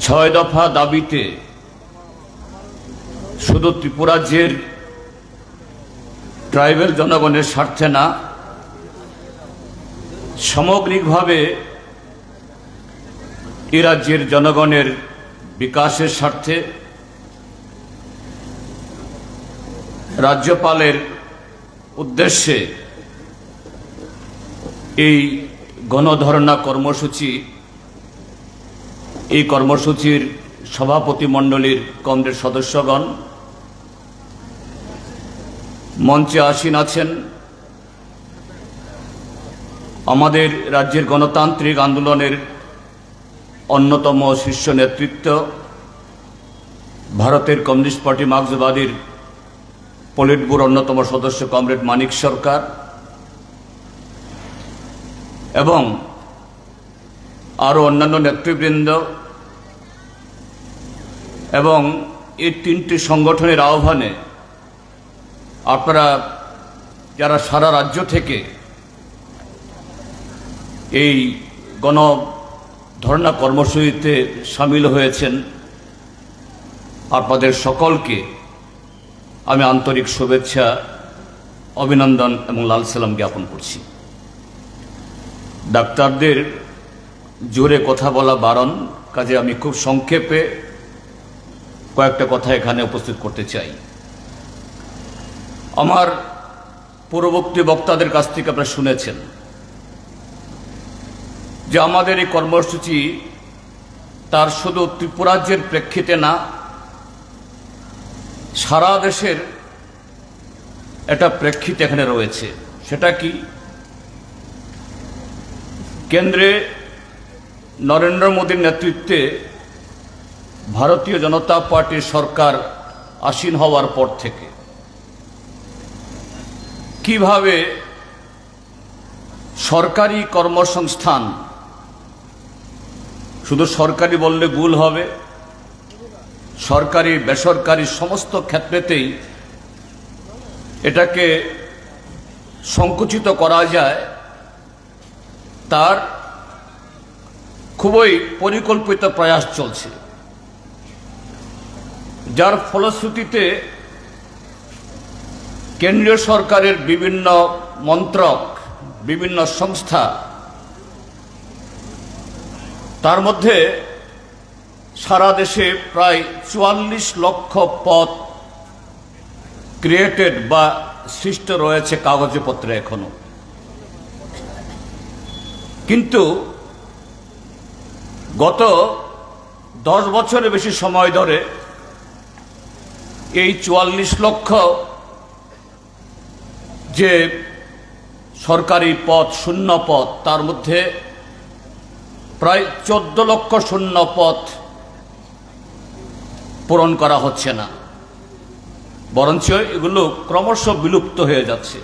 ছয় দফা দাবিতে শুধু ত্রিপুরাজ্যের ট্রাইবেল জনগণের স্বার্থে না, সামগ্রিকভাবে এ রাজ্যের জনগণের বিকাশের স্বার্থে রাজ্যপালের উদ্দেশ্যে এই গণধর্ণা কর্মসূচি এই কর্মসূচির সভাপতি মণ্ডলীর কমরেড সদস্যগণ, মঞ্চে আসীন আছেন। আমাদের রাজ্যের গণতান্ত্রিক আন্দোলনের অন্যতম শীর্ষ নেতৃত্ব, ভারতের কমিউনিস্ট পার্টি মার্ক্সবাদীর পলিট ব্যুরোর অন্যতম সদস্য কমরেড মানিক সরকার এবং আরও অন্যান্য নেতৃবৃন্দ এবং এই তিনটি সংগঠনের আহ্বানে আপনারা যারা সারা রাজ্য থেকে এই গণ ধর্ণা কর্মসূচিতে সামিল হয়েছেন, আপনাদের সকলকে আমি আন্তরিক শুভেচ্ছা, অভিনন্দন এবং লাল সালাম জ্ঞাপন করছি। ডাক্তারদের জোরে কথা বলা বারণ, কাজে আমি খুব সংক্ষেপে কয়েকটা কথা এখানে উপস্থিত করতে চাই। আমার পূর্ববর্তী বক্তাদের কাছ থেকে আপনারা শুনেছেন যে আমাদের এই কর্মসূচি তার শুধু ত্রিপুরাজ্যের প্রেক্ষিতে না, সারা দেশের একটা প্রেক্ষিত এখানে রয়েছে। সেটা কি? কেন্দ্রে নরেন্দ্র মোদীর নেতৃত্বে ভারতীয় জনতা পার্টির সরকার আসীন হওয়ার পর থেকে কীভাবে সরকারি কর্মসংস্থান, শুধু সরকারি বললে ভুল হবে, সরকারি, বেসরকারি সমস্ত ক্ষেত্রেতেই এটাকে সংকুচিত করা যায়, তার খুবই পরিকল্পিত প্রয়াস চলছে। যার ফলশ্রুতিতে কেন্দ্রীয় সরকারের বিভিন্ন মন্ত্রক, বিভিন্ন সংস্থা, তার মধ্যে সারা দেশে প্রায় চুয়াল্লিশ লক্ষ পদ ক্রিয়েটেড বা সৃষ্ট রয়েছে কাগজপত্রে এখনও। কিন্তু গত দশ বছরের বেশি সময় ধরে এই চুয়াল্লিশ লক্ষ যে সরকারি পথ, শূন্য পথ, তার মধ্যে প্রায় চোদ্দ লক্ষ শূন্য পথ পূরণ করা হচ্ছে না। বরঞ্চ এগুলো ক্রমশ বিলুপ্ত হয়ে যাচ্ছে।